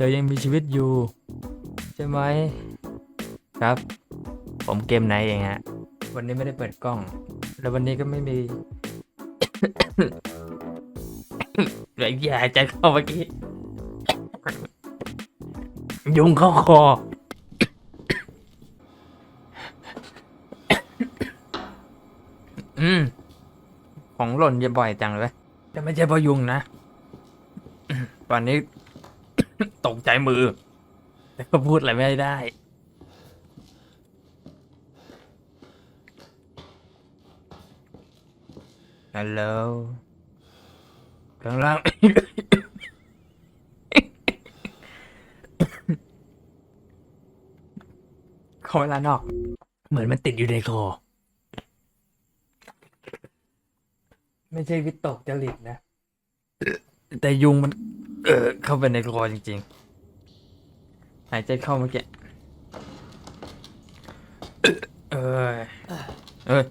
เธอยังมีชีวิตอยู่ ใช่ไหมครับ ผมเกมไหนเองฮะ วันนี้ไม่ได้เปิดกล้อง แล้ววันนี้ก็ไม่มีเหลืออย่าใจเข้าเมื่อกี้ ยุงเข้าคออืมของหล่นจะบ่อยจังเลย แต่ไม่ใช่พยุงนะ ตอนนี้ ตกใจมือ แต่ก็พูดอะไรไม่ได้ ฮัลโหลข้างล่าง ขอเวลานอก เหมือนมันติดอยู่ในคอ ไม่ใช่วิตกจริตนะ แต่ยุงมัน เออเข้าไปในคอจริง ๆ หายใจเข้าเมื่อกี้เออเออ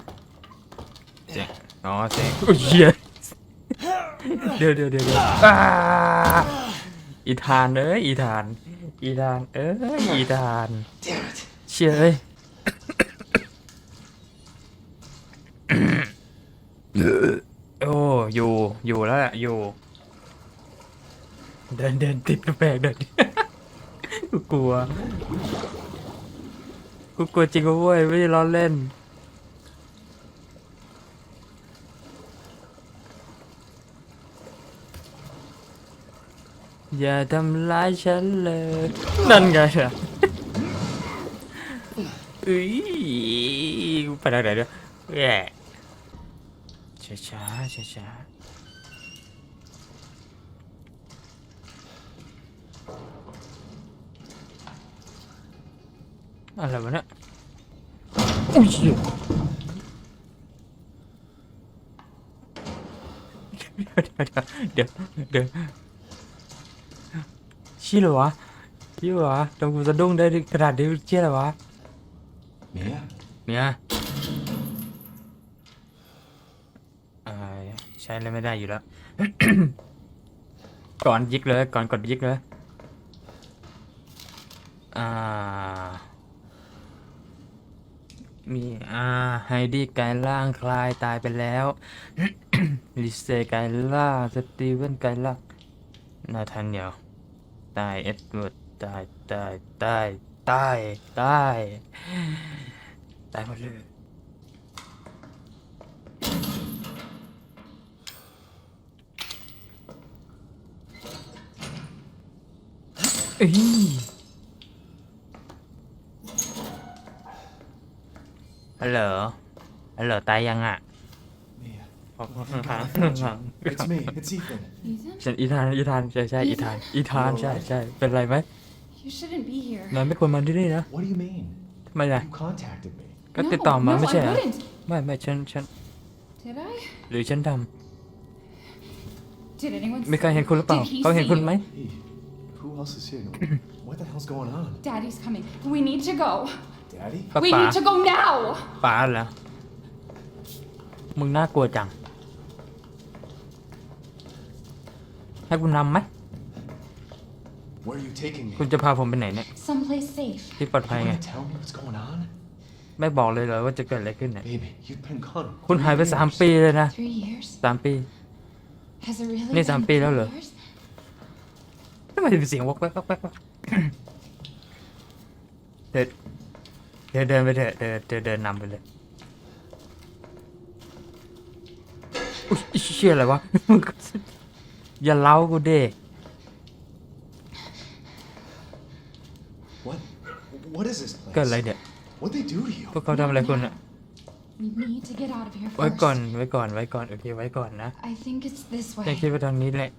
เสียงอ๋อเสียงโอ้ยเหี้ยเดี๋ยวเดี๋ยวเดี๋ยวเดี๋ยวอ่าอีธานเอ้ยอีธาน อีธานเอ้ยอีธาน Damn it. เชี่ยเอ้ยโอ้อยู่อยู่แล้วแหละอยู่ เดินเดินติดกระแพงเดิน กูกลัว กูกลัวจริงเว้ยไม่ได้ล้อเล่น อย่าทำร้ายฉันเลย นั่นไงอะอุ้ยไปทางไหนเนี่ยแย่ช้าช้าช้าช้า อะไรวะเนี่ยอุ้ยเหี้ยเดี๋ยวเดี๋ยวเดี๋ยวชี้เหรอวะชี้เหรอวะทำกูสะดุ้งได้ขนาดนี้เชี่ยเหรอวะ Mia? เนี่ยอ่าใช้อะไรไม่ได้อยู่แล้ว ก่อนยิกเลย ก่อนกดยิกเลย อ่า มีอ่าไฮดี้กายล่างคลายตายไปแล้ว ลิเซกายล่างสตีเวนกายล่างนาธานเนียลตายเอ็ดเวิร์ดตายตายตายตายตายตายหมดเลยเอ้ย ฮัลโหลฮัลโหลตายยังอะ Mia. ขอบคุณครับ It's me. It's Ethan. Ethan? ฉันอีธานอีธานใช่ใช่อีธานอีธานใช่ใช่เป็นไรไหม You shouldn't be here. นายไม่ควรมาที่นี่นะ What do you mean? ทำไมล่ะ You contacted me. ก็ติดต่อมา no, ไม่ใช่ I เหรอ wouldn't. ไม่ไม่ฉันฉัน Did I? หรือฉันท Did anyone ำมีใครเห็นคุณหรือเปล่า Did he เขาเห็น see คุณ you? ไหม Hey, who else is here? What the hell's going on? Daddy's coming. We need to go. Daddy? ป้า We ป๋า need to go now. ป๋าเหรอมึงน่ากลัวจัง ให้คุณนำไหม Where are you taking me? คุณจะพาผมไปไหนเนี่ย Someplace safe. ที่ปลอดภัย You ไง gonna tell me what's going on? ไม่บอกเลยเหรอว่าจะเกิดอะไรขึ้นเนี่ย Baby, you've been gone. คุณหายไป three สาม years. ปีเลยนะ Three years? สามปี Has it really Ni been sampai dah three lah. years? ทำไมเป็นเสียงวอกแวกวอกแวกวะเดิน เดินเดินไปเถอะเดินเดินเดินนำไปเลยอุ๊ยเชี่ยอะไรวะอย่าเล้ากูเด้ What? What is this เกิด place? อะไรเนี่ย What'd they do to you? พวกเขาทำอะไรคุณอะ We need to get out of here ไว้ first. ก่อนไว้ก่อนไว้ก่อนโอเคไว้ก่อนนะ I think it's this ฉัน way. คิดว่าทางนี้แหละ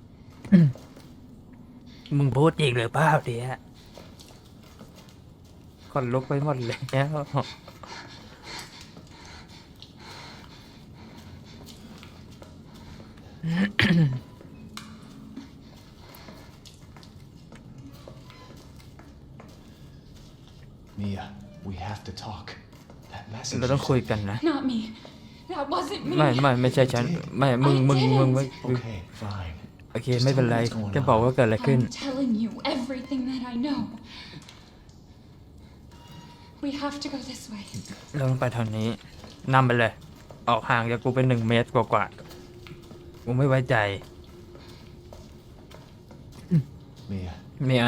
มึงพูดจริงหรือเปล่าเดี๋ยว คนลุกไปหมดเลยแล้ว Mia, we have to talk. That message. เราต้อง you คุย sent กันนะ Not me. That wasn't me. ไม่ไม่ไม่ใช่ฉัน ไม่มึงมึงมึงไม่ me. Okay, fine. โอเค ไม่เป็นไร Just tell me what's going แค่บอกว่าเกิดอะไรขึ้น I'm telling you everything that I know. We have to go this way. เราต้องไปทางนี้นำไปเลย ออกห่างจากกูเป็นหนึ่งเมตรกว่าๆกูไม่ไว้ใจ Mia, เมีย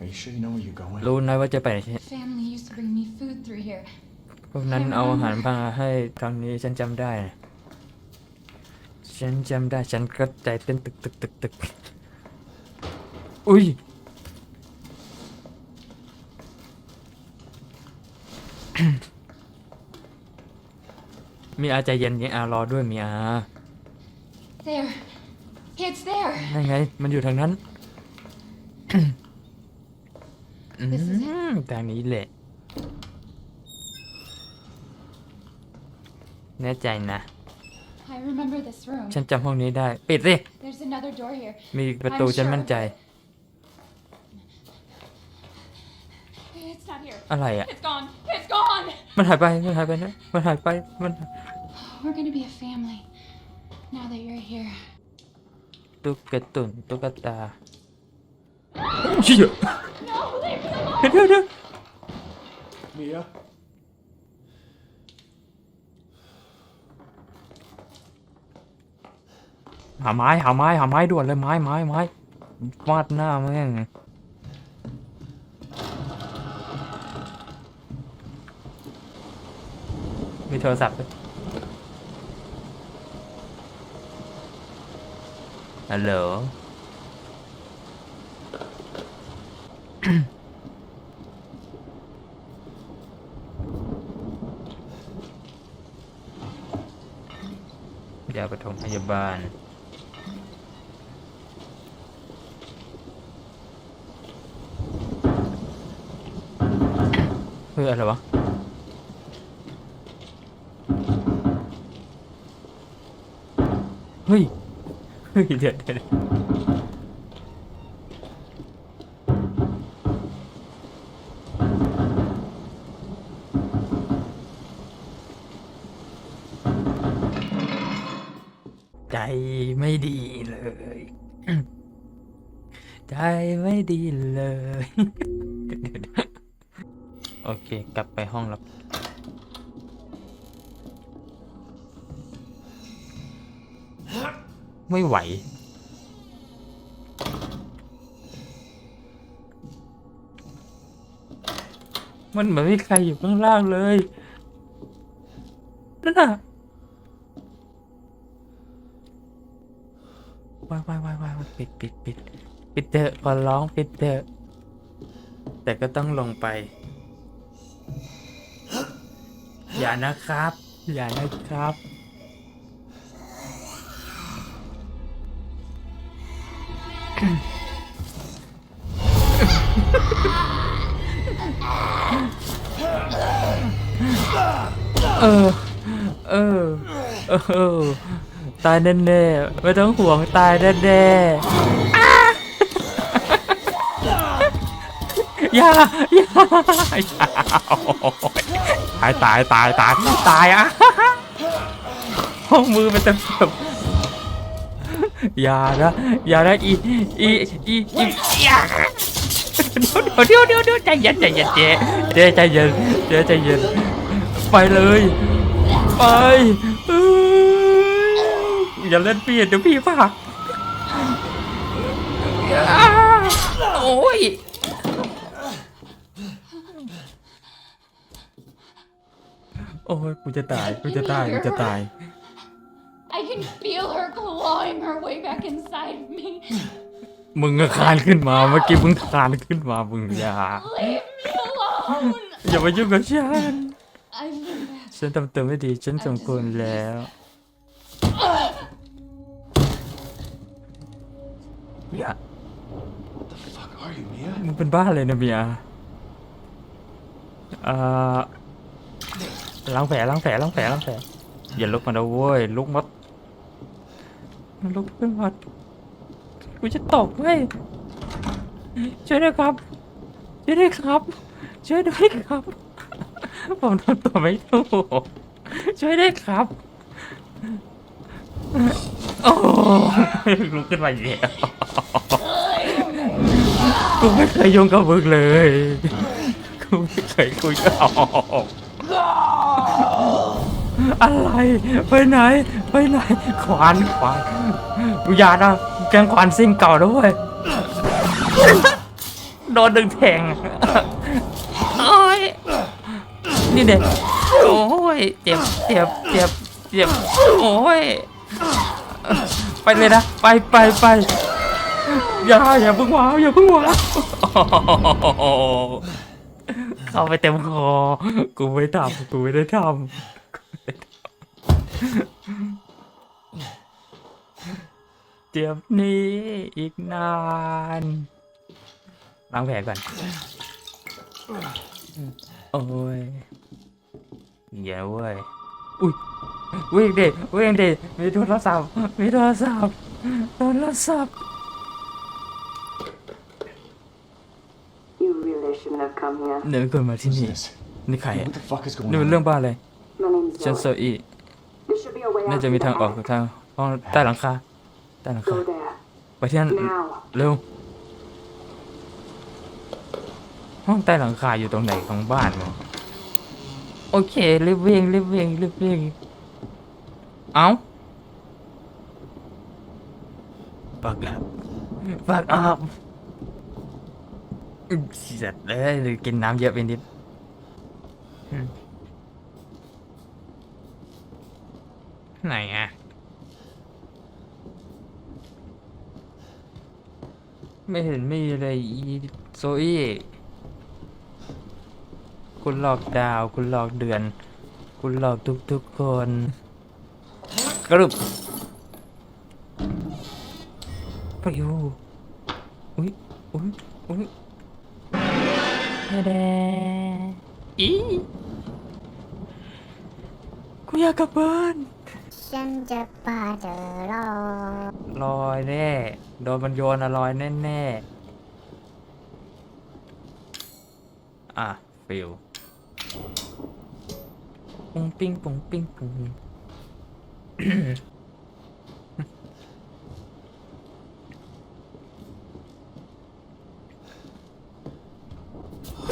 are you sure you know where you're going? รู้นะว่าจะไปไหน Family used to bring me food through here. พวกนั้นเอาอาหารมาให้ครั้งนี้ฉันจำได้นะฉันจำได้ฉันก็ใจเต้นตึกตึกตึกตึกอุ้ย มีอาใจเย็นมีอารอด้วยมีอา There. It's there. นั่นไง มันอยู่ทางนั้น อื This is มทางนี้แหละ แน่ใจนะ I remember this room. ฉันจำห้องนี้ได้ ปิดสิ There's another door here. มีประตู I'm ฉัน sure มั่นใจ It's not here. อะไรอะ It's gone. It's gone. มันหายไป มันหายไปนะ มันหายไป มัน We're gonna be a family now that you're here. ตุ๊กตุนตุ๊กตาเชี่ย No, leave me alone. เดี๋ยวเดี๋ยวเดี๋ยว Mia? หาไม้ หาไม้ หาไม้ด่วนเลยไม้ไม้ไม้ฟาดหน้าแม่ง มีโทรศัพท์ด้วยฮัลโหล ยาปฐมพยาบาลเฮ้ยอะไรวะ เฮ้ยเฮ้ยเดี๋ยวเดี๋ยวใจไม่ดีเลย ใจไม่ดีเลย โอเค กลับไปห้องแล้ ไม่ไหว มันเหมือนไม่มีใครอยู่ข้างล่างเลยนั่นน่ะวายวายวายวายปิดปิดปิดปิดเถอะขอร้องปิดเถอะแต่ก็ต้องลงไป อย่านะครับ อย่านะครับ เออ เออ เออ ตายแน่ๆ ไม่ต้องห่วงตายแน่ๆอย่าอย่าอย่าโอ๊ยตายตายตายตายตายอะห้องมือมันเต็มแบบอย่านะอย่านะอีอีอีอีอย่าเดี๋ยวเดี๋ยวเดี๋ยวเดี๋ยวใจเย็นใจเย็นเจ๊เจ๊ใจเย็นเจ๊ใจเย็น ไปเลย ไปเอ้ยอย่าเล่นเปียดเดี๋ยวพี่ฝากอ้าโอ้ยโอ้ยกูจะตายกูจะตายกูจะตาย I can feel her clawing her way back inside of me. มึงก็คลานขึ้นมาเมื่อกี้มึงคลานขึ้นมามึงอย่า Leave me alone. อย่ามายุ่งกับฉัน I've been bad. ฉันทำตัวไม่ดีฉันสมควรแล้วอย่า What the fuck are you, Mia? มึงเป็นบ้าเลยนะเมียเอ่อล้างแผลล้างแผลล้างแผลล้างแผลอย่าลุกมานะเว้ยลุกมามันลุกขึ้นมากูจะตกเว้ยช่วยด้วยครับช่วยด้วยครับช่วยด้วยครับ ผมทำตัวไม่ถูกช่วยได้ครับ โอ้ลุกขึ้นมาอีกแล้วกูไม่เคยยุ่งกับมึงเลย กูไม่เคยคุยกับอะไร ไปไหน ไปไหน ขวานขวานกูย่านะแกงขวานซิ่งเก่าด้วย โดนดึงแทง นี่เด็กโอ้ยเจ็บเจ็บเจ็บเจ็บโอ้ยไปเลยนะไปไปไปอย่าอย่าเพิ่งว้าวอย่าเพิ่งว้าวเข้าไปเต็มคอ กูไม่ทำกูไม่ได้ทำเจ็บนี้อีกนานล้างแผลก่อน โอ้ย อย่าเว้ย อุ้ยวิ่งดิวิ่งดิมีโทรศัพท์มีโทรศัพท์โทรศัพท์ You really shouldn't have come here. เดินคนมาที่ Who's นี่ this? นี่ใคร What อะ the fuck is going นี่มัน on? เรื่องบ้าอะไร My name's ฉันโซ Zoe. อี There should be a way น่า out จะมี through ทาง the ออก attic. ทางห้องใต้หลังคาใต้หลังคา Go there. ไปที่นั่น Now. เร็ว ห้องใต้หลังคาอยู่ตรงไหนของบ้านมึง โอเครีบวิ่งรีบวิ่งรีบวิ่งเอ้าปักอัพปักอัพเสียดเลยกินน้ำเยอะไปนิดอืมไหนอะไม่เห็นมีเลยอีโซอี้ คุณหลอกดาว คุณหลอกเดือน คุณหลอกทุกๆคนกรุบไปอยู่อุ้ยอุ้ยอุ้ยแดอีกูอยากกลับบ้าน ฉันจะพาเธอรอลอยแน่ โดนมันโยนอะลอยแน่แน่ๆอะ ฟิว ปุ้งปิ้งปุ้งปิ้งปุ้ง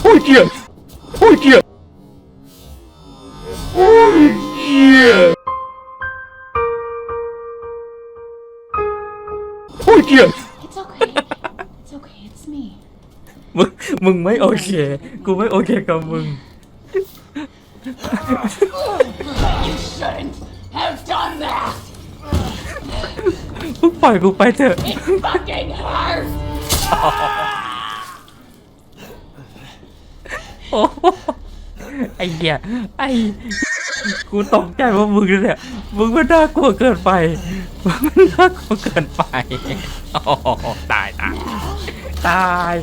โอ้ยเกียโอ้ยเกียโอ้ยเกียโอ้ยเกีย It's okay. it's okay. It's me. มึงมึงไม่โอเปล่อยกูไปเถอะ It fucking hurts. โอ้โหไอ้เหี้ยไอ้กูตกใจว่ามึงเนี่ยมึงมันน่ากลัวเกินไปมึงมันน่ากลัวเกินไปโอ้โหตายตายตาย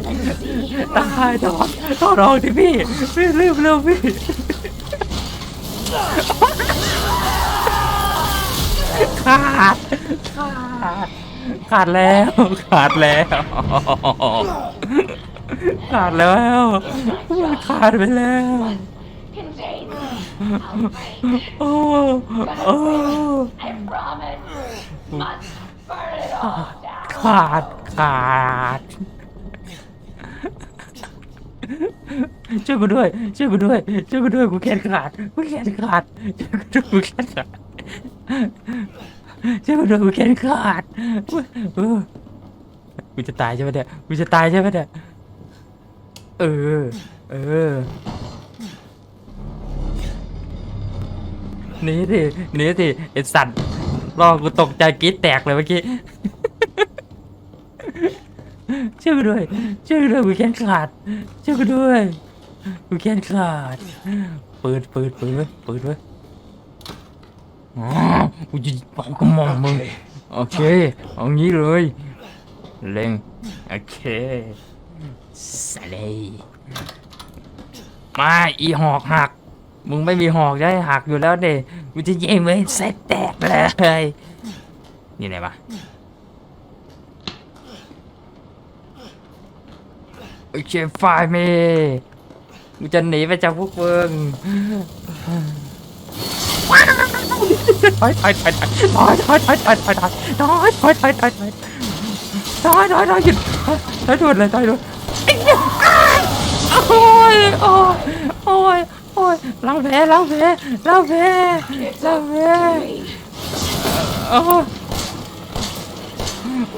ตายถอดถอดออกดิพี่พี่รีบเร็วพี่ ขาด ขาด ขาดแล้ว ขาดแล้ว ขาดแล้วมันขาดไปแล้วโอ้โอ้ขาด ขาด ช่วยกูด้วย ช่วยกูด้วย ช่วยกูด้วย กูแขนขาด กูแขนขาดช่วยกูด้วยกูแขนขาด ช่วยกูด้วยกูแขนขาดเออกูจะตายใช่ไหมเนี่ยกูจะตายใช่ไหมเนี่ยเออ เออหนี่สิหนี่สิไอสัตว์รอกูตกใจกรีดแตกเลยเมื่อกี้ ช่วยกูด้วย ช่วยกูด้วยกูแขนขาด ช่วยกูด้วยกูแขนขาดปืนปืนปืนไว้ยปืนไว้ย อ๋อกูจะเป่ากระหม่อมมึง โอเค เอางี้เลย เล็ง โอเคสเลยมาอีหอกหัก มึงไม่มีหอกได้หักอยู่แล้วเด็กูจะยิงมึงให้เสร็จแตกเลย นี่ไหนวะโอเคไฟเมกูจะหนีไปจากพวกมึง ถอยถอยถอยถอยถอยถอยถอยถอยถอยถอยถอยถอยถอยถอยถอยถอยถอยถอยหยุดถอยด่วนเลยถอยด่วนไอ้เหี้ยอ้ายโอ้ยโอ้ยโอ้ยโอ้ยล้างแผลล้างแผลล้างแผลล้างแผลโอ้ย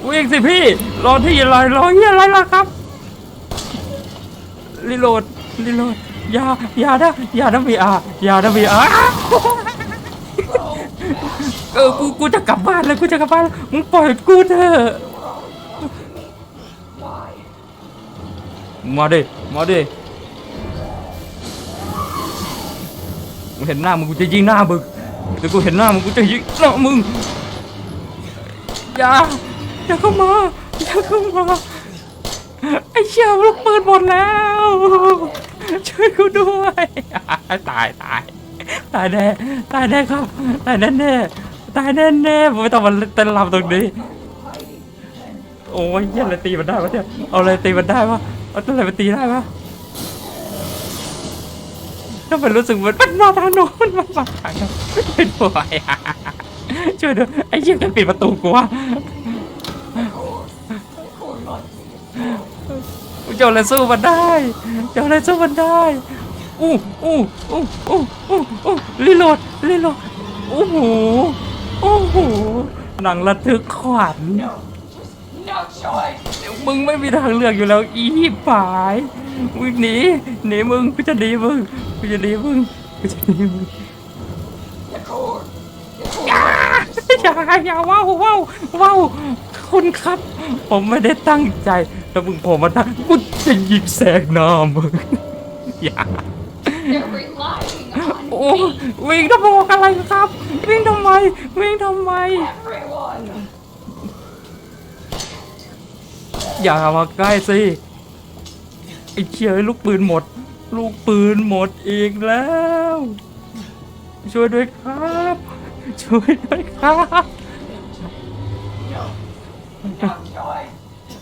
วิ่งสิพี่รอที่อะไรรอเฮียอะไรล่ะครับรีโหลดรีโหลดอย่าอย่านะอย่านะพีอาอย่านะพีอา เออกูกูจะกลับบ้านแล้วกูจะกลับบ้านแล้วมึงปล่อยกูเถอะมาดิมาดิกูเห็นหน้ามึงกูจะยิงหน้ามึงเดี๋ยวกูเห็นหน้ามึงกูจะยิงหน้ามึงอย่าอย่าเข้ามาอย่าเข้ามาไอ้เชี่ยลูกปืนหมดแล้วช่วยกูด้วยตายตายตายแน่ตายแน่ครับตายแน่แน่ ตายแน่แน่ผมไม่ต้องมาเต้นรำตรงนี้ โอ้ยเหี้ยอะไรตีมันได้วะเนี่ย เอาอะไรตีมันได้วะ เอาอะไรมาตีได้วะถ้ามันรู้สึกเหมือนมันมาทางโน้นมันมาทางโน้นช่วยด้วยช่วยด้วยไอ้เชี่ยแกปิดประตูกูวะเจ้าอะไรสู้มันได้เจ้าอะไรสู้มันได้อู้อู้อู้อู้อู้อู้รีโหลดรีโหลดโอ้โห โอ้โหหนังระทึกขวัญมึงไม่มีทางเลือกอยู่แล้วอีผายวิ่งหนีหนีมึงกูจะหนีมึงกูจะหนีมึงกูจะหนีมึงอย่าอย่าอย่าว้าวว้าวว้าวคุณครับ ผมไม่ได้ตั้งใจแต่มึงผมมาตั้งกูจะยิงแสกหน้ามึงอย่า They're relying on โอ้วิ่งทำไมอะไรครับ วิ่งทำไม วิ่งทำไม อย่ามาใกล้สิไอ้เชี่ยลูกปืนหมด ลูกปืนหมดอีกแล้ว ช่วยด้วยครับ ช่วยด้วยครับ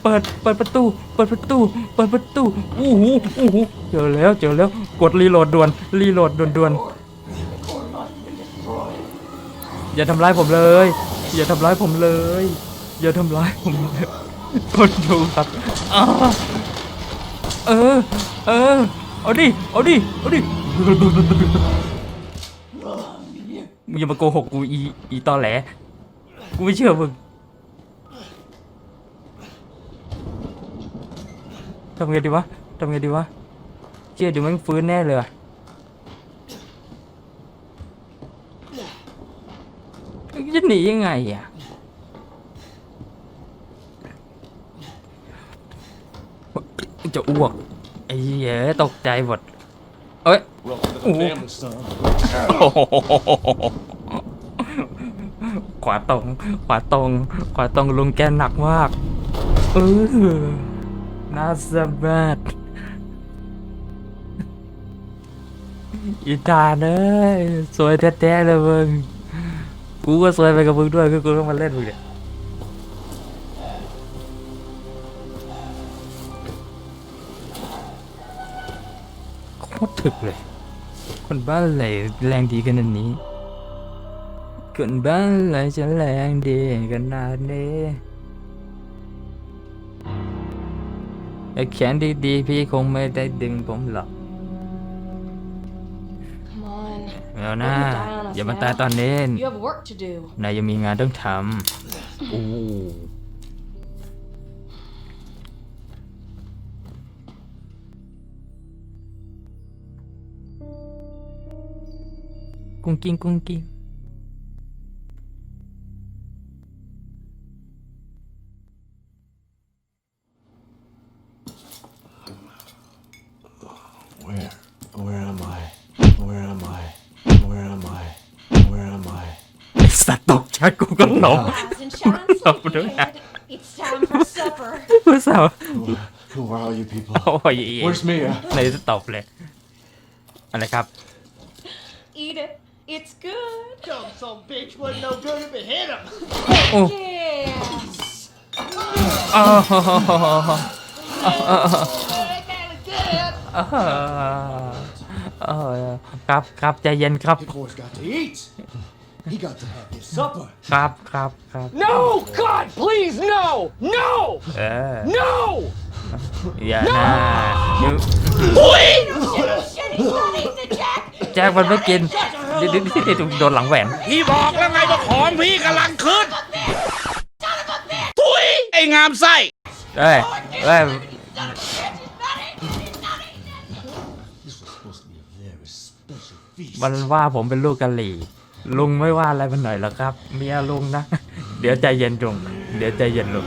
เปิด เปิดประตู เปิดประตู เปิดประตู อู้หูอู้หูเจอแล้ว เจอแล้ว กดรีโหลดด่วน รีโหลดด่วนด่วน อย่าทำร้ายผมเลย อย่าทำร้ายผมเลย อย่าทำร้ายผมเลยคนดูครับอ้าเออ เออ เอาดิ เอาดิ เอาดิ มึงอย่ามาโกหกกูอี อีตอแหล กูไม่เชื่อมึงทำไงดีวะ ทำไงดีวะเชื่อเดี๋ยวมันฟื้นแน่เลยว่ะจะ หนียังไงอะจะอ้วกไอ้เหี้ยตกใจหมดเอ้ย Welcome to the Ooh. family, son. ขวาตรง ขวาตรง ขวาตรงลุงแกหนักมากเออน่าสะบาดอีตาเนยสวยแท้ๆเลยมึง กูก็สวยไปกับมึงด้วยคือกูต้องมาเล่นมึงเนี่ยโคตรถึกเลย คนบ้านไหนแรงดีขนาดนี้ คนบ้านไหนจะแรงดีขนาดนี้ไอ้แขนดีๆพี่คงไม่ได้ดึงผมหรอก Come on. ไม่เอานะ Don't die on us อย่ามาตายตอนนี้ You have work to do. นายยังมีงานต้องทำอู้กุ้งกิ้งกุ้งกิ้ง ตว์ตกใจกูก็หลง Rise and shine, Stop doing sleepyhead. It's time for supper. กูสาว Who, who are all you people? โอ้ย Where's Mia? ในจะตบเลย อะไรครับ Eat it. It's good. Dumb some bitch wasn't no good if it hit him. โอ้ Yeah. อ้าว That man is dead. อ้าวเออครับครับใจเย็นครับ You boys got to eat. He got to have his supper. ครับครับครับ No! God, please, no! No! เออ No! อย่านะเดี๋ยว Shit, he's not eating the jack! แจ็คมันไม่กินเดี๋ยวเดี๋ยวเดี๋ยวโดนหลังแหวน พี่บอกแล้วไงว่าของพี่กำลังขึ้นทุยไอ้งามไส้ เอ้ยเอ้ย This was supposed to be a very special feast. มันว่าผมเป็นลูกกะหรี่ ลุงไม่ว่าอะไรมันหน่อยหรอกครับ เมียลุงนะ เดี๋ยวใจเย็นลุงเดี๋ยวใจเย็นลุง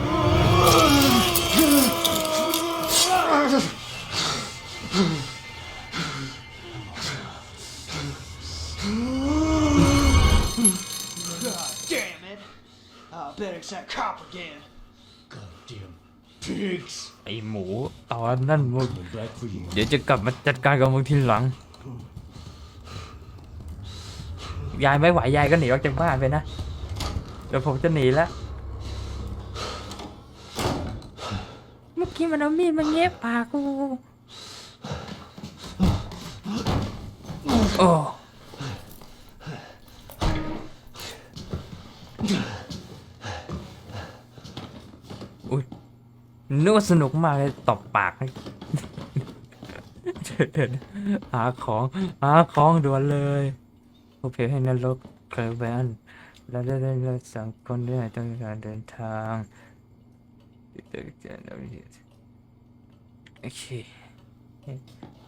Damn it! I bet it's that cop again. Goddamn pigs. ไอหมูตอนนั่นมึง Coming back for you. เดี๋ยวจะกลับมาจัดการกับมึงทีหลัง ยายไม่ไหวยายก็หนีออกจากบ้านไปนะ เดี๋ยวผมจะหนีแล้ว เมื่อกี้มันเอามีดมาเงียบปากกู โอ้อุ้ยนึกว่าสนุกมากเลยตบปากให้เดี๋ยวๆหาของ หาของด่วนเลย โอเคให้นรกเคยแวนแล้วได้ได้สังคนด้วยต้องการเดินทางโอเค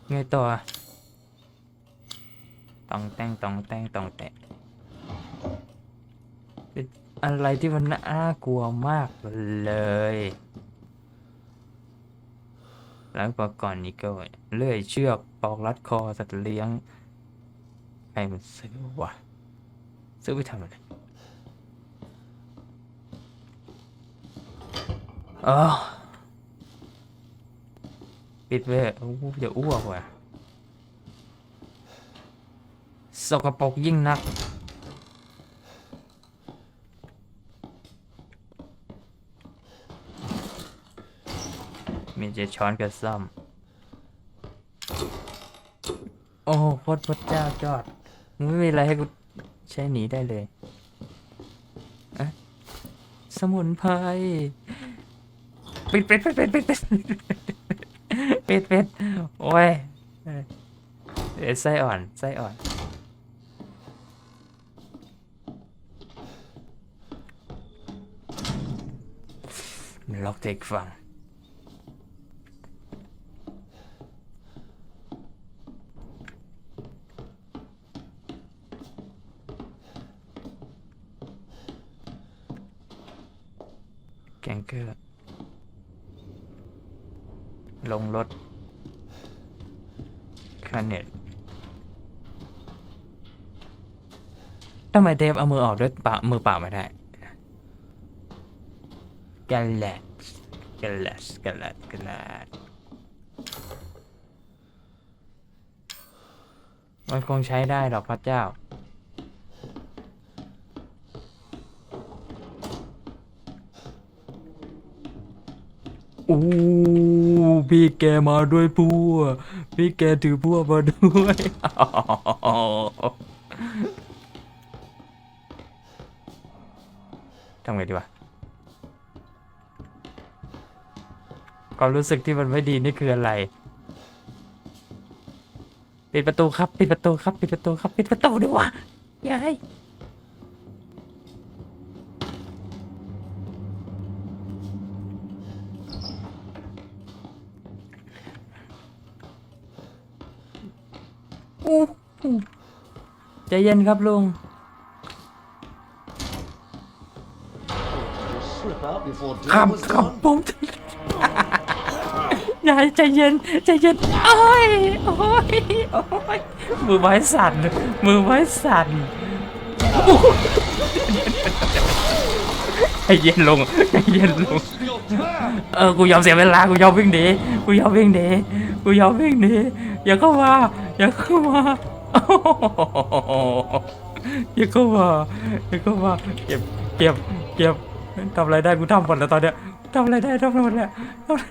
ไงต่อตองแต่งตองแต่งตองแต่งเป็นอะไรที่มันน่ากลัวมากเลยแล้วก่อนนี้ก็เลื่อยเชือกปอกรัดคอสัตว์เลี้ยง ใครมันซื้อวะซื้อไปทำอะไรอ๋อปิดไว้เถอะโอ้จะอ้วกว่ะสกปรกยิ่งนัก มีเจช้อนกับซ่อม โอ้โคตรพระเจ้าจอด ไม่มีอะไรให้กูใช้หนีได้เลยอะสมุนไพรปิดปิดปิดปิดปิดปิดปิดปิดโอ้ยเอ้ไส้อ่อนไส้อ่อนล็อกเทคฟัง งเกอร์ ลงรถคาเน็ตทำไมเดฟเอามือออกด้วยปามือเปล่าไม่ได้กาแลตกาแลตกาแลตกาแลตมันคงใช้ได้หรอกพระเจ้า อู้ พี่แกมาด้วยพัวพี่แกถือพัวมาด้วยทำไงดีวะความรู้สึกที่มันไม่ดีนี่คืออะไร ปิดประตูครับ ปิดประตูครับ ปิดประตูครับ ปิดประตูด้วยวะยายอู้หู ใจเย็นครับลุง Slip out before ครับ dinner was ครับ done. ผมยายใจเย็นใจเย็นโอ้ยโอ้ยโอ้ยมือไม้สั่นมือไม้สั่นใจเย็นลงใจเย็นลงเออกูยอมเสียเวลากูยอมวิ่งหนีกูยอมวิ่งหนีกูยอมวิ่งหนีอย่าเข้ามาอย่าเข้ามาโอ้โหอย่าเข้ามาอย่าเข้ามาเก็บ เก็บ เก็บทำอะไรได้กูทำหมดแล้วตอนเนี้ยทำอะไรได้ทำหมดแล้วทำอะไร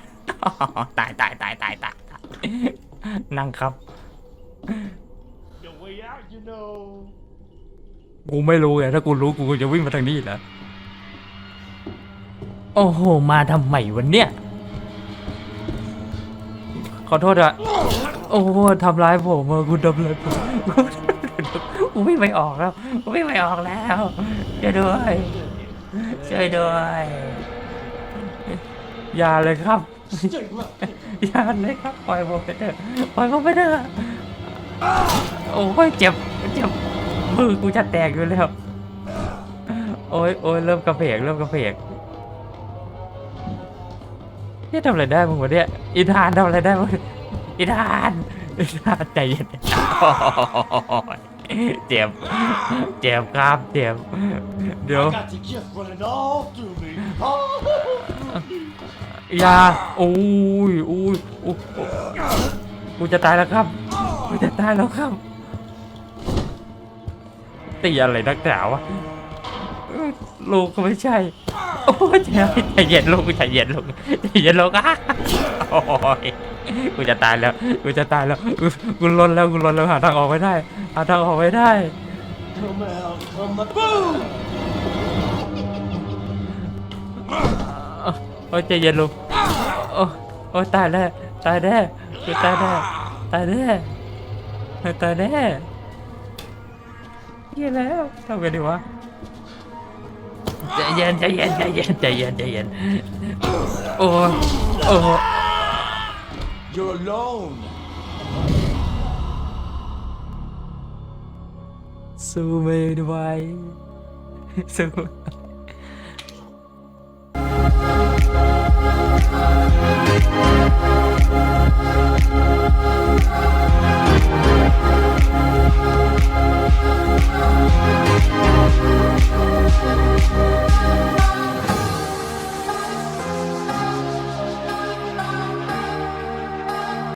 ตายตายตายตายตายตายนั่งครับ The way out, you know. กูไม่รู้ไงถ้ากูรู้กูจะวิ่งมาทางนี้แหละโอ้โห มาทำไมวันเนี้ยขอโทษอะ โอ้โหทำร้ายผมอะคุณทำร้ายผมกูวิ่งไม่ออกแล้วกูวิ่งไม่ออกแล้วช่วยด้วยช่วยด้วยอย่าเลยครับอย่าเลยครับปล่อยผมไปเถอะปล่อยผมไปเถอะโอ้ยเจ็บเจ็บมือกูจะแตกอยู่แล้วโอ้ยโอ้ยเริ่มกระเพกเริ่มกระเพกนี่ทำอะไรได้มึงวะเนี่ยอินทานทำอะไรได้มึง อินทานอินทานใจเย็นโอ้ยเจ็บเจ็บครับเจ็บเดี๋ยว Got the gift running all through me. อยาโอ้ยโอ้ยโอ้ยกูจะตายแล้วครับ กูจะตายแล้วครับตีอะไรนักหนาวะ ลูกก็ไม่ใช่ โอ้ยใจใจเย็นลูกใจเย็นลูกใจเย็นลูกอะโอ้ยกูจะตายแล้วกูจะตายแล้วกูกูลนแล้วกูลนแล้วหาทางออกไม่ได้หาทางออกไม่ได้โอ้ยใจเย็นลูกโอ้โอ้ยตายแล้วตายแน่กูตายแน่ตายแน่ตายแน่เหี้ยแล้วทำไงดีวะ ใจเย็นใจเย็นใจเย็นใจเย็นใจเย็นโอ้โอ้ You're alone. สู้ไม่ไหวสู้